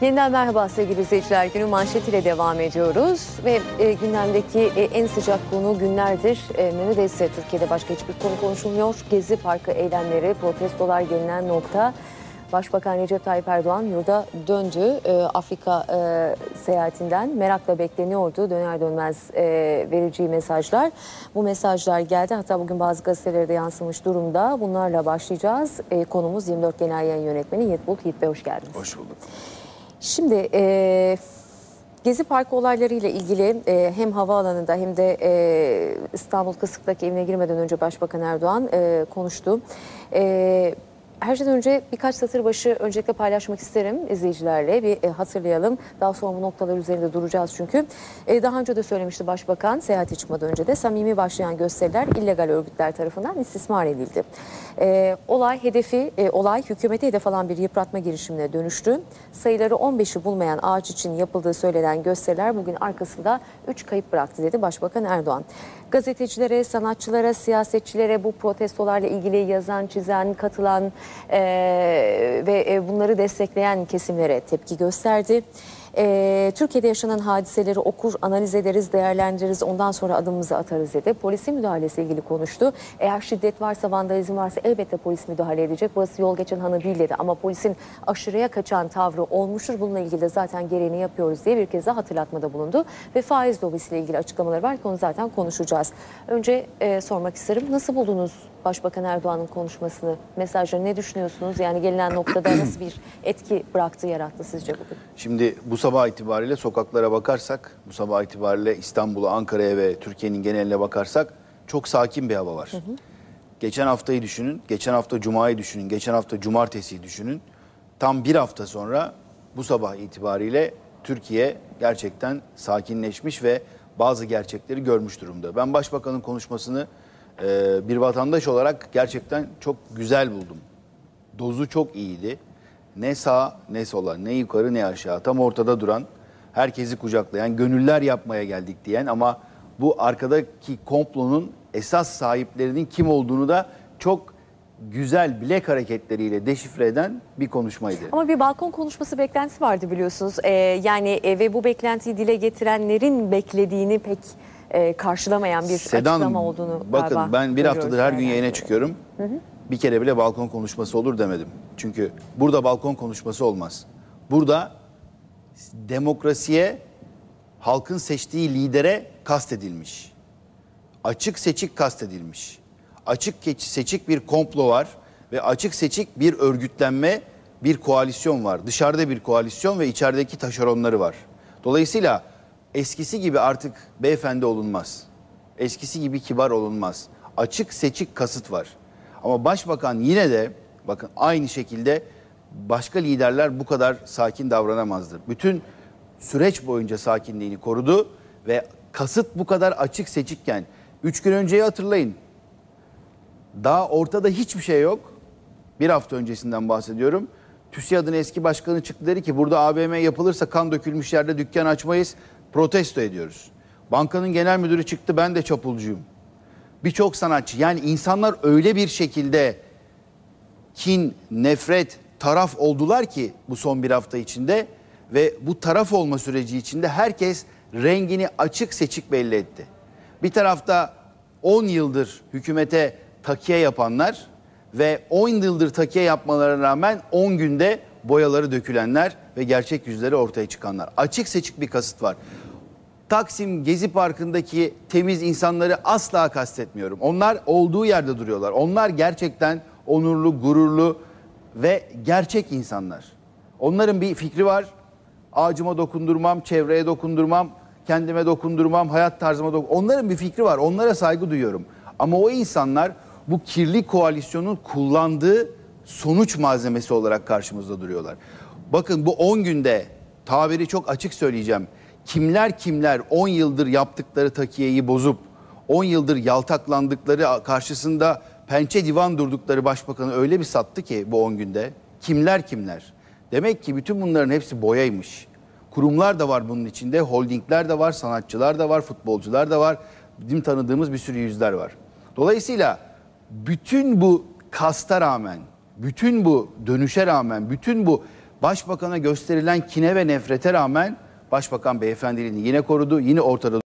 Yeniden merhaba sevgili izleyiciler. Günü manşetiyle devam ediyoruz ve e, gündemdeki e, en sıcak konu günlerdir e, neredeyse Türkiye'de başka hiçbir konu konuşulmuyor. Gezi Parkı eylemleri, protestolar gelinen nokta. Başbakan Recep Tayyip Erdoğan yurda döndü. E, Afrika e, seyahatinden merakla bekleniyordu. Döner dönmez e, vereceği mesajlar. Bu mesajlar geldi. Hatta bugün bazı gazetelerde yansımış durumda. Bunlarla başlayacağız. E, konumuz 24 Genel Yayın Yönetmeni. Yiğit Bey hoş geldiniz. Hoş bulduk. Şimdi e, Gezi Parkı olaylarıyla ilgili e, hem havaalanında hem de e, İstanbul Kısık'taki evine girmeden önce Başbakan Erdoğan e, konuştu. E, her şeyden önce birkaç satır başı öncelikle paylaşmak isterim izleyicilerle. Bir e, hatırlayalım. Daha sonra bu noktalar üzerinde duracağız çünkü. E, daha önce de söylemişti Başbakan seyahate çıkmadan önce de samimi başlayan gösteriler illegal örgütler tarafından istismar edildi. E, olay hedefi, e, olay hükümete hedef alan bir yıpratma girişimine dönüştü. Sayıları 15'i bulmayan ağaç için yapıldığı söylenen gösteriler bugün arkasında 3 kayıp bıraktı dedi Başbakan Erdoğan. Gazetecilere, sanatçılara, siyasetçilere bu protestolarla ilgili yazan, çizen, katılan e, ve bunları destekleyen kesimlere tepki gösterdi. E, Türkiye'de yaşanan hadiseleri okur, analiz ederiz, değerlendiririz, ondan sonra adımımızı atarız dedi. Polisin müdahalesi ilgili konuştu. Eğer şiddet varsa, vandalizm varsa elbette polis müdahale edecek. Burası yol geçen hanı değil dedi ama polisin aşırıya kaçan tavrı olmuştur. Bununla ilgili de zaten gereğini yapıyoruz diye bir kez daha hatırlatmada bulundu. Ve faiz lobisiyle ilgili açıklamaları var ki onu zaten konuşacağız. Önce e, sormak isterim. Nasıl buldunuz Başbakan Erdoğan'ın konuşmasını, mesajları ne düşünüyorsunuz? Yani gelinen noktada nasıl bir etki bıraktı, yarattı sizce bugün? Şimdi bu sabah itibariyle sokaklara bakarsak, bu sabah itibariyle İstanbul'a, Ankara'ya ve Türkiye'nin geneline bakarsak çok sakin bir hava var. Hı hı. Geçen haftayı düşünün, geçen hafta Cuma'yı düşünün, geçen hafta Cumartesi'yi düşünün. Tam bir hafta sonra bu sabah itibariyle Türkiye gerçekten sakinleşmiş ve bazı gerçekleri görmüş durumda. Ben Başbakanın konuşmasını e, bir vatandaş olarak gerçekten çok güzel buldum. Dozu çok iyiydi. Ne sağ ne sola, ne yukarı ne aşağı tam ortada duran, herkesi kucaklayan, gönüller yapmaya geldik diyen ama bu arkadaki komplonun esas sahiplerinin kim olduğunu da çok güzel bilek hareketleriyle deşifre eden bir konuşmaydı. Ama bir balkon konuşması beklentisi vardı biliyorsunuz. Ee, yani e, ve bu beklentiyi dile getirenlerin beklediğini pek e, karşılamayan bir Sedan, açıklama olduğunu bakın galiba ben bir haftadır her gün yayına çıkıyorum. Bir kere bile balkon konuşması olur demedim. Çünkü burada balkon konuşması olmaz. Burada demokrasiye halkın seçtiği lidere kastedilmiş. Açık seçik kastedilmiş. Açık seçik bir komplo var ve açık seçik bir örgütlenme, bir koalisyon var. Dışarıda bir koalisyon ve içerideki taşeronları var. Dolayısıyla eskisi gibi artık beyefendi olunmaz. Eskisi gibi kibar olunmaz. Açık seçik kasıt var. Ama başbakan yine de bakın aynı şekilde başka liderler bu kadar sakin davranamazdı. Bütün süreç boyunca sakinliğini korudu ve kasıt bu kadar açık seçikken 3 gün önceyi hatırlayın. Daha ortada hiçbir şey yok. Bir hafta öncesinden bahsediyorum. TÜSİAD'ın eski başkanı çıktı dedi ki burada AVM yapılırsa kan dökülmüş yerde dükkan açmayız. Protesto ediyoruz. Bankanın genel müdürü çıktı ben de çapulcuyum. Birçok sanatçı yani insanlar öyle bir şekilde kin, nefret, taraf oldular ki bu son bir hafta içinde ve bu taraf olma süreci içinde herkes rengini açık seçik belli etti. Bir tarafta 10 yıldır hükümete takiye yapanlar ve 10 yıldır takiye yapmalarına rağmen 10 günde boyaları dökülenler ve gerçek yüzleri ortaya çıkanlar. Açık seçik bir kasıt var. Taksim Gezi Parkı'ndaki temiz insanları asla kastetmiyorum. Onlar olduğu yerde duruyorlar. Onlar gerçekten onurlu, gururlu ve gerçek insanlar. Onların bir fikri var. Ağacıma dokundurmam, çevreye dokundurmam, kendime dokundurmam, hayat tarzıma dokundurmam. Onların bir fikri var. Onlara saygı duyuyorum. Ama o insanlar bu kirli koalisyonun kullandığı sonuç malzemesi olarak karşımızda duruyorlar. Bakın bu 10 günde tabiri çok açık söyleyeceğim. Kimler kimler 10 yıldır yaptıkları takiyeyi bozup 10 yıldır yaltaklandıkları karşısında pençe divan durdukları başbakanı öyle bir sattı ki bu 10 günde. Kimler kimler? Demek ki bütün bunların hepsi boyaymış. Kurumlar da var bunun içinde, holdingler de var, sanatçılar da var, futbolcular da var. Bizim tanıdığımız bir sürü yüzler var. Dolayısıyla bütün bu kasta rağmen, bütün bu dönüşe rağmen, bütün bu Başbakan'a gösterilen kine ve nefrete rağmen Başbakan beyefendiliğini yine korudu. Yine ortada